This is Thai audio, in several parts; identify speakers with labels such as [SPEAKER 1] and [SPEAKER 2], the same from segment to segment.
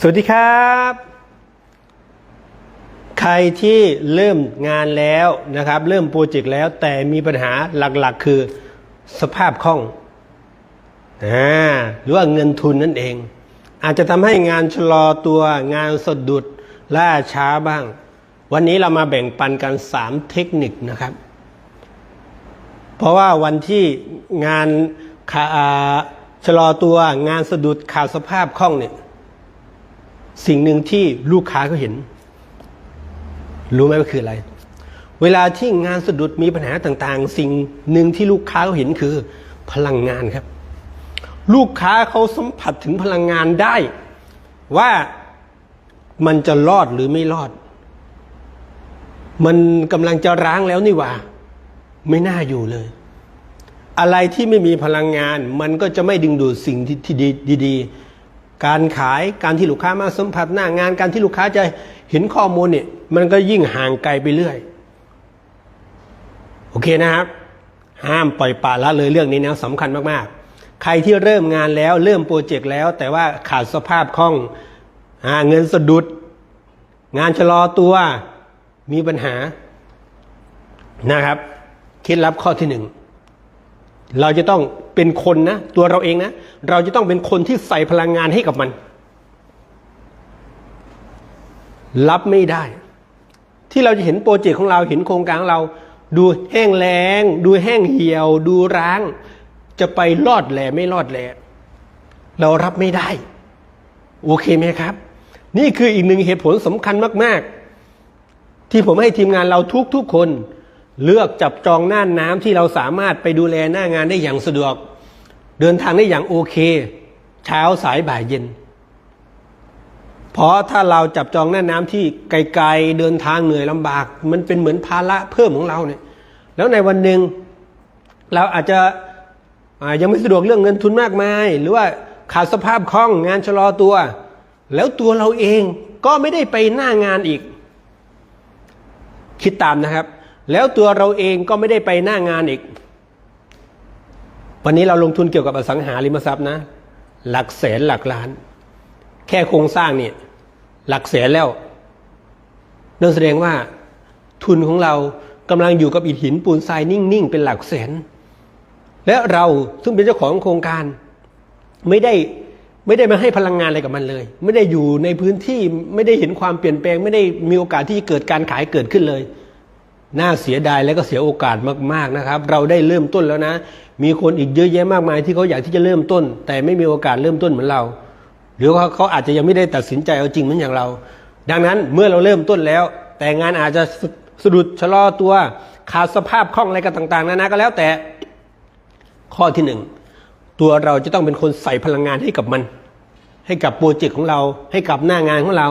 [SPEAKER 1] สวัสดีครับ ใครที่เริ่มงานแล้วนะครับ เริ่มโปรเจกต์แล้วแต่มีปัญหาหลักๆ คือสภาพคล่องอหรือว่าเงินทุนนั่นเอง อาจจะทำให้งานชะลอตัวงานสะดุดล่าช้าบ้าง วันนี้เรามาแบ่งปันกัน 3 เทคนิคนะครับ เพราะว่าวันที่งานชะลอตัวงานสะดุดขาดสภาพคล่องเนี่ย สิ่งหนึ่งที่ลูกค้าเขาเห็น รู้ไหมว่าคืออะไร เวลาที่งานสะดุดมีปัญหาต่างๆ สิ่งหนึ่งที่ลูกค้าเขาเห็นคือ พลังงานครับ ลูกค้าเขาสัมผัสถึงพลังงานได้ ว่ามันจะรอดหรือไม่รอด มันกำลังจะร้างแล้วนี่ว่า ไม่น่าอยู่เลย อะไรที่ไม่มีพลังงาน มันก็จะไม่ดึงดูดสิ่งที่ที่ดีดีๆ การขายการที่ลูกค้ามาสัมผัสหน้างาน การที่ลูกค้าจะเห็นข้อมูลเนี่ย มันก็ยิ่งห่างไกลไปเรื่อย โอเคนะครับ ห้ามปล่อยปละละเลยเรื่องนี้นะสำคัญมากๆ ใครที่เริ่มงานแล้วเริ่มโปรเจกต์แล้ว แต่ว่าขาดสภาพคล่องอเงินสะดุด งานชะลอตัวมีปัญหานะครับเคล็ดลับข้อที่หนึ่งเราจะต้อง เป็นคนนะ ตัวเราเองนะ เราจะต้องเป็นคนที่ใส่พลังงานให้กับมัน รับไม่ได้ ที่เราจะเห็นโปรเจกต์ของเราเห็นโครงการของเรา ดูแห้งแล้ง ดูแห้งเหี่ยว ดูร้าง จะไปรอดแหล่ไม่รอดแหล่เรารับไม่ได้ โอเคไหมครับ นี่คืออีกหนึ่งเหตุผลสำคัญมาก ๆ ที่ผมให้ทีมงานเราทุกๆคนเลือกจับจองหน้าน้ำที่เราสามารถไปดูแลหน้างานได้อย่างสะดวก เดินทางได้อย่างโอเค เช้าสายบ่ายเย็น เพราะถ้าเราจับจองหน้าน้ำที่ไกลๆเดินทางเหนื่อยลำบาก มันเป็นเหมือนภาระเพิ่มของเราเนี่ย แล้วในวันหนึ่งเราอาจจะยังไม่สะดวกเรื่องเงินทุนมากมาย หรือว่าขาดสภาพคล่องงานชะลอตัว แล้วตัวเราเองก็ไม่ได้ไปหน้างานอีก คิดตามนะครับ แล้วตัวเราเองก็ไม่ได้ไปหน้างานอีก วันนี้เราลงทุนเกี่ยวกับอสังหาริมทรัพย์นะ หลักแสนหลักล้าน แค่โครงสร้างเนี่ยหลักแสนแล้วนั่นแสดงว่าทุนของเรากำลังอยู่กับอิฐหินปูนทรายนิ่งๆเป็นหลักแสน และเราซึ่งเป็นเจ้าของโครงการ ไม่ได้ไม่ได้มาให้พลังงานอะไรกับมันเลย ไม่ได้อยู่ในพื้นที่ไม่ได้เห็นความเปลี่ยนแปลง ไม่ได้มีโอกาสที่เกิดการขายเกิดขึ้นเลย น่าเสียดายและก็เสียโอกาสมาก ๆนะครับ เราได้เริ่มต้นแล้วนะ มีคนอีกเยอะแยะมากมายที่เขาอยากที่จะเริ่มต้น แต่ไม่มีโอกาสเริ่มต้นเหมือนเรา หรือว่าเขาอาจจะยังไม่ได้ตัดสินใจเอาจริงเหมือนอย่างเรา ดังนั้นเมื่อเราเริ่มต้นแล้ว แต่งานอาจจะสสะดุดชะลอตัวขาดสภาพคล่องอะไรกันต่าง ๆนานาก็แล้วแต่ ข้อที่หนึ่งตัวเราจะต้องเป็นคนใส่พลังงานให้กับมัน ให้กับโปรเจกต์ของเรา ให้กับหน้างานของเรา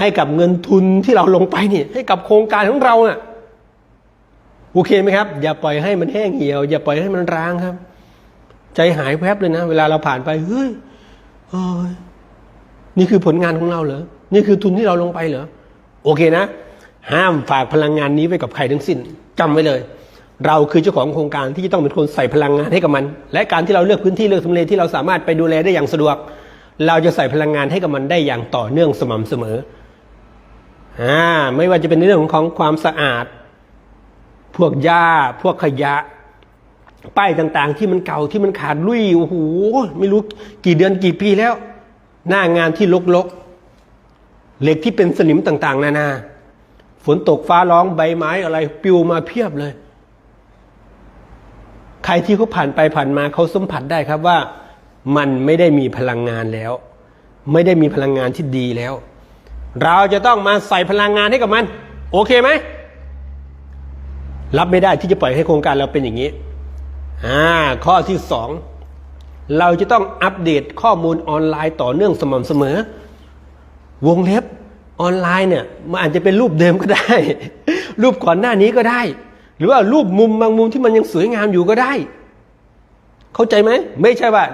[SPEAKER 1] ให้กับเงินทุนที่เราลงไปนี่ให้กับโครงการของเราน่ะ โอเคไหมครับ อย่าปล่อยให้มันแห้งเหี่ยว อย่าปล่อยให้มันร้างครับ ใจหายแวบเลยนะ เวลาเราผ่านไปเฮ้ยเอ้ยนี่คือผลงานของเราเหรอ นี่คือทุนที่เราลงไปเหรอ โอเคนะ ห้ามฝากพลังงานนี้ไว้กับใครทั้งสิ้นจำไว้เลย เราคือเจ้าของโครงการที่จะต้องเป็นคนใส่พลังงานให้กับมัน และการที่เราเลือกพื้นที่เลือกทำเลที่เราสามารถไปดูแลได้อย่างสะดวก เราจะใส่พลังงานให้กับมันได้อย่างต่อเนื่องสม่ำเสมอ อ่า ไม่ว่าจะเป็นในเรื่องของความสะอาด พวกหญ้าพวกขยะ ป้ายต่างๆ ที่มันเก่าที่มันขาดลุยโอ้โหไม่รู้กี่เดือนกี่ปีแล้ว หน้างานที่ลกๆ เหล็กที่เป็นสนิมต่าง ๆ นานา ฝนตกฟ้าร้องใบไม้อะไรปิวมาเพียบเลย ใครที่เขาผ่านไปผ่านมาเขาสัมผัสได้ครับว่า มันไม่ได้มีพลังงานแล้ว ไม่ได้มีพลังงานที่ดีแล้ว เราจะต้องมาใส่พลังงานให้กับมัน โอเคไหม รับไม่ได้ที่จะปล่อยให้โครงการเราเป็นอย่างนี้ อ่า ข้อที่สองเราจะต้องอัปเดตข้อมูลออนไลน์ต่อเนื่องสม่ำเสมอ วงเล็บออนไลน์เนี่ยมันอาจจะเป็นรูปเดิมก็ได้ รูปก่อนหน้านี้ก็ได้ หรือว่ารูปมุมบางมุมที่มันยังสวยงามอยู่ก็ได้ เข้าใจไหมไม่ใช่ว่า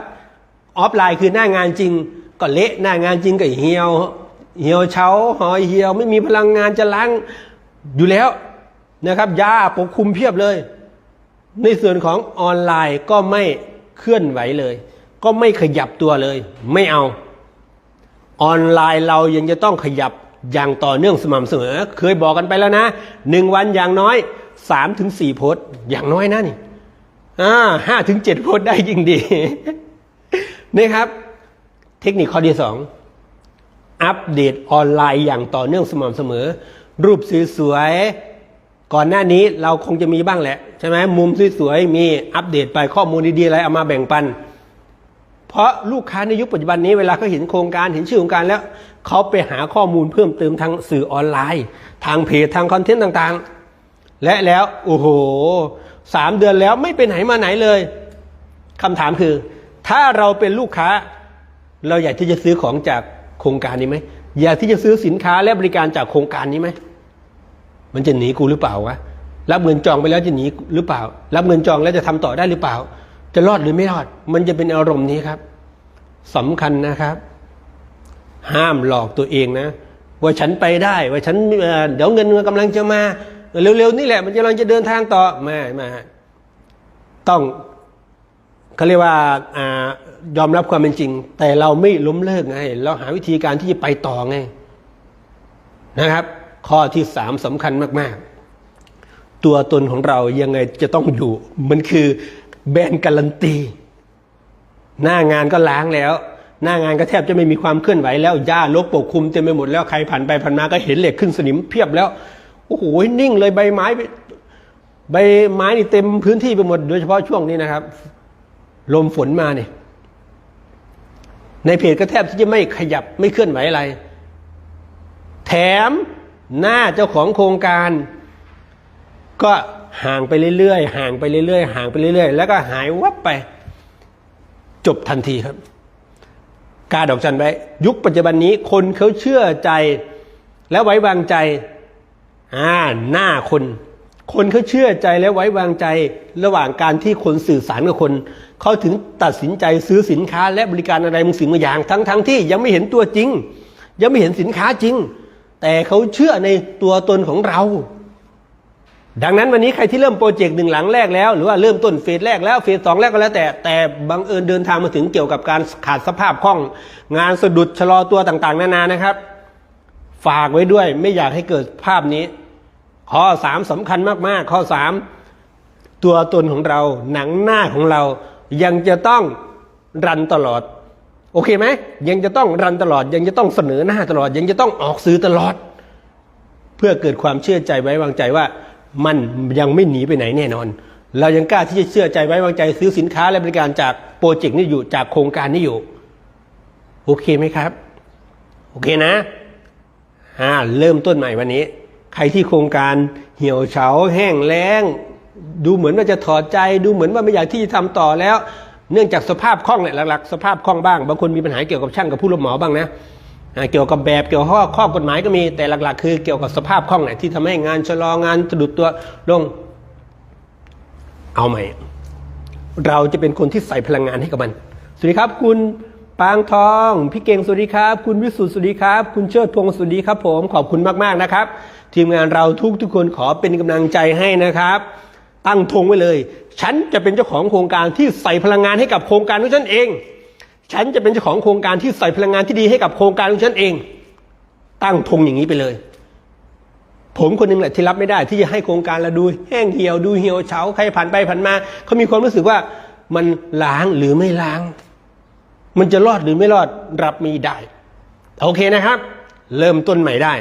[SPEAKER 1] ออฟไลน์คือหน้างานจริง ก็เละหน้างานจริงก็เหี่ยว เหี่ยวเฉาหอยเหี่ยว ไม่มีพลังงานจะล้างอยู่แล้ว นะครับยาปกคลุมเพียบเลย ในส่วนของออนไลน์ก็ไม่เคลื่อนไหวเลย ก็ไม่ขยับตัวเลย ไม่เอา ออนไลน์เรายังจะต้องขยับอย่างต่อเนื่องสม่ำเสมอ เคยบอกกันไปแล้วนะหนึ่งวันอย่างน้อยสามถึงสี่โพสต์อย่างน้อยนะนี่อ่าห้าถึงเจ็ดโพสต์ได้ยิ่งดีนี่ครับ เทคนิคข้อที่สองอัปเดตออนไลน์อย่างต่อเนื่องสม่ำเสมอ รูปสวยๆ ก่อนหน้านี้เราคงจะมีบ้างแหละใช่ไหมมุมสวยๆมีอัปเดตไปข้อมูลดีๆอะไรเอามาแบ่งปัน เพราะลูกค้าในยุคปัจจุบันนี้เวลาเขาเห็นโครงการเห็นชื่อโครงการแล้วเขาไปหาข้อมูลเพิ่มเติมทางสื่อออนไลน์ ทางเพจทางคอนเทนต์ต่างๆ และแล้วโอ้โหสามเดือนแล้วไม่ไปไหนมาไหนเลยคำถามคือ ถ้าเราเป็นลูกค้า เราอยากที่จะซื้อของจากโครงการนี้ไหมอยากที่จะซื้อสินค้าและบริการจากโครงการนี้ไหม มันจะหนีกูหรือเปล่าวะรับเงินจองไปแล้วจะหนีหรือเปล่า รับเงินจองแล้วจะทำต่อได้หรือเปล่า จะรอดหรือไม่รอด มันจะเป็นอารมณ์นี้ครับสำคัญนะครับ ห้ามหลอกตัวเองนะ ว่าฉันไปได้ว่าฉันเเดี๋ยวเงินมันกำลังจะมาเร็วๆนี่แหละ มันกำลังจะเดินทางต่อไม่ไม่ต้องเขาเรียกว่าอายอมรับความเป็นจริง แต่เราไม่ล้มเลิกไง เราหาวิธีการที่จะไปต่อไงนะครับ ข้อที่สามสำคัญมาก ๆ ตัวตนของเรายังไงจะต้องอยู่ มันคือแบรนด์การันตี หน้างานก็ล้างแล้ว หน้างานก็แทบจะไม่มีความเคลื่อนไหวแล้วหญ้าลกปกคลุมเต็มไปหมดแล้วใครผ่านไปผ่านมาก็เห็นเหล็กขึ้นสนิมเพียบแล้วโอ้โหนิ่งเลยใบไม้ใบไม้นี่เต็มพื้นที่ไปหมดโดยเฉพาะช่วงนี้นะครับ ลมฝนมาเนี่ยในเพจก็แทบที่จะไม่ขยับไม่เคลื่อนไหวอะไร แถม หน้าเจ้าของโครงการ ก็ห่างไปเรื่อยๆห่างไปเรื่อยๆห่างไปเรื่อยๆ แล้วก็หายวับไป จบทันทีครับ กาดอกจันไว้ ยุคปัจจุบันนี้คนเขาเชื่อใจ และไว้วางใจอ่าหน้าคน คนเขาเชื่อใจและไว้วางใจระหว่างการที่คนสื่อสารกับคนเขาถึงตัดสินใจซื้อสินค้าและบริการอะไรบางสิ่งบางอย่าง ทั้งทั้งที่ยังไม่เห็นตัวจริง ยังไม่เห็นสินค้าจริง แต่เขาเชื่อในตัวตนของเรา ดังนั้นวันนี้ใครที่เริ่มโปรเจกต์หนึ่งหลังแรกแล้ว หรือว่าเริ่มต้นเฟสแรกแล้วเฟสสองแรกก็แล้วแต่ แต่บังเอิญเดินทางมาถึงเกี่ยวกับการขาดสภาพคล่อง งานสะดุดชะลอตัวต่างๆ นานานะครับ ฝากไว้ด้วยไม่อยากให้เกิดภาพนี้ ข้อสามสำคัญมากๆ ข้อสามตัวตนของเราหนังหน้าของเรายังจะต้องรันตลอด โอเคไหมยังจะต้องรันตลอด ยังจะต้องเสนอหน้าตลอด ยังจะต้องออกสื่อตลอด เพื่อเกิดความเชื่อใจไว้วางใจว่า มันยังไม่หนีไปไหนแน่นอน เรายังกล้าที่จะเชื่อใจไว้วางใจซื้อสินค้าและบริการจากโปรเจกต์นี้อยู่จากโครงการนี้อยู่ โอเคไหมครับ โอเคนะอ่าเริ่มต้นใหม่วันนี้ ใครที่โครงการเหี่ยวเฉาแห้งแล้งดูเหมือนว่าจะถอดใจ ดูเหมือนว่าไม่อยากที่จะทำต่อแล้ว เนื่องจากสภาพคล่องแหละหลักๆสภาพคล่องบ้าง บางคนมีปัญหาเกี่ยวกับช่างกับผู้รับเหมาบ้างนะเกี่ยวกับแบบเกี่ยวกับข้อข้อกฎหมายก็มีแต่หลัก ๆ คือเกี่ยวกับสภาพคล่องแหละที่ทำให้งานชะลองานสะดุดตัวลงเอาใหม่ เราจะเป็นคนที่ใส่พลังงานให้กับมัน สวัสดีครับ คุณปางทอง พี่เก่งสวัสดีครับ คุณวิสุทธ์สวัสดีครับ คุณเชิดพงศ์สวัสดีครับ ผมขอบคุณมากๆนะครับ ทีมงานเราทุกทุกคนขอเป็นกำลังใจให้นะครับ ตั้งธงไว้เลย ฉันจะเป็นเจ้าของโครงการที่ใส่พลังงานให้กับโครงการของฉันเอง ฉันจะเป็นเจ้าของโครงการที่ใส่พลังงานที่ดีให้กับโครงการของฉันเอง ตั้งธงอย่างนี้ไปเลย ผมคนหนึงแหละที่รับไม่ได้ที่จะให้โครงการเราดูแห้งเหี่ยวดูเหี่ยวเฉาใครผ่านไปผ่านมาเขามีความรู้สึกว่ามันล้างหรือไม่ล้าง มันจะรอดหรือไม่รอดรับม่ได้โอเคนะครับ เริ่มต้นใหม่ได้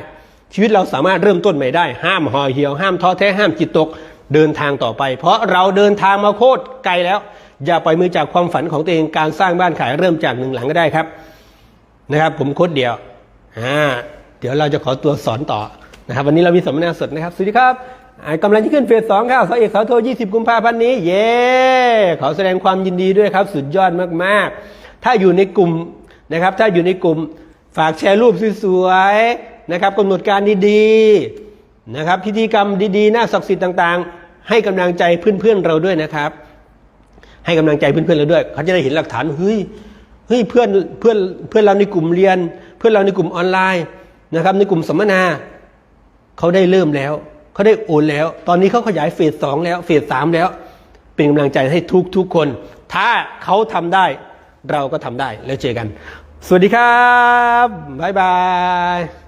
[SPEAKER 1] ชีวิตเราสามารถเริ่มต้นใหม่ได้ ห้ามห่อเหี่ยว ห้ามท้อแท้ห้ามจิตตก เดินทางต่อไป เพราะเราเดินทางมาโคตรไกลแล้ว อย่าปล่อยมือจากความฝันของตัวเองการสร้างบ้านขายเริ่มจากหนึ่งหลังก็ได้ครับนะครับ ผมโค้ดเดียวอ่าเดี๋ยวเราจะขอตัวสอนต่อนะครับ วันนี้เรามีสัมมนาสดนะครับสวัสดีครับอ่ากำลังจะขึ้นเฟสสองครับสาเอกเสาโท20กุมภาพันธ์นี้ เย้ขอแสดงความยินดีด้วยครับ สุดยอดมากๆ ถ้าอยู่ในกลุ่มนะครับ ถ้าอยู่ในกลุ่มฝากแชร์รูปสวยๆนะครับกำหนดการดีๆ นะครับ พิธีกรรมดีๆน่าศักดิ์สิทธิ์ต่างๆ ให้กำลังใจเพื่อนๆเราด้วยนะครับ ให้กำลังใจเพื่อนๆเราด้วย เขาจะได้เห็นหลักฐานเฮ้ยเฮ้ยเพื่อนเพื่อนเพื่อนเราในกลุ่มเรียน เพื่อนเราในกลุ่มออนไลน์นะครับ ในกลุ่มสัมมนาเขาได้เริ่มแล้วเขาได้โอนแล้ว ตอนนี้เขาขยายเฟสสองแล้วเฟสสามแล้ว เป็นกำลังใจให้ทุกทุกคน ถ้าเขาทำได้เราก็ทำได้แล้วเจอกัน สวัสดีครับบ๊ายบาย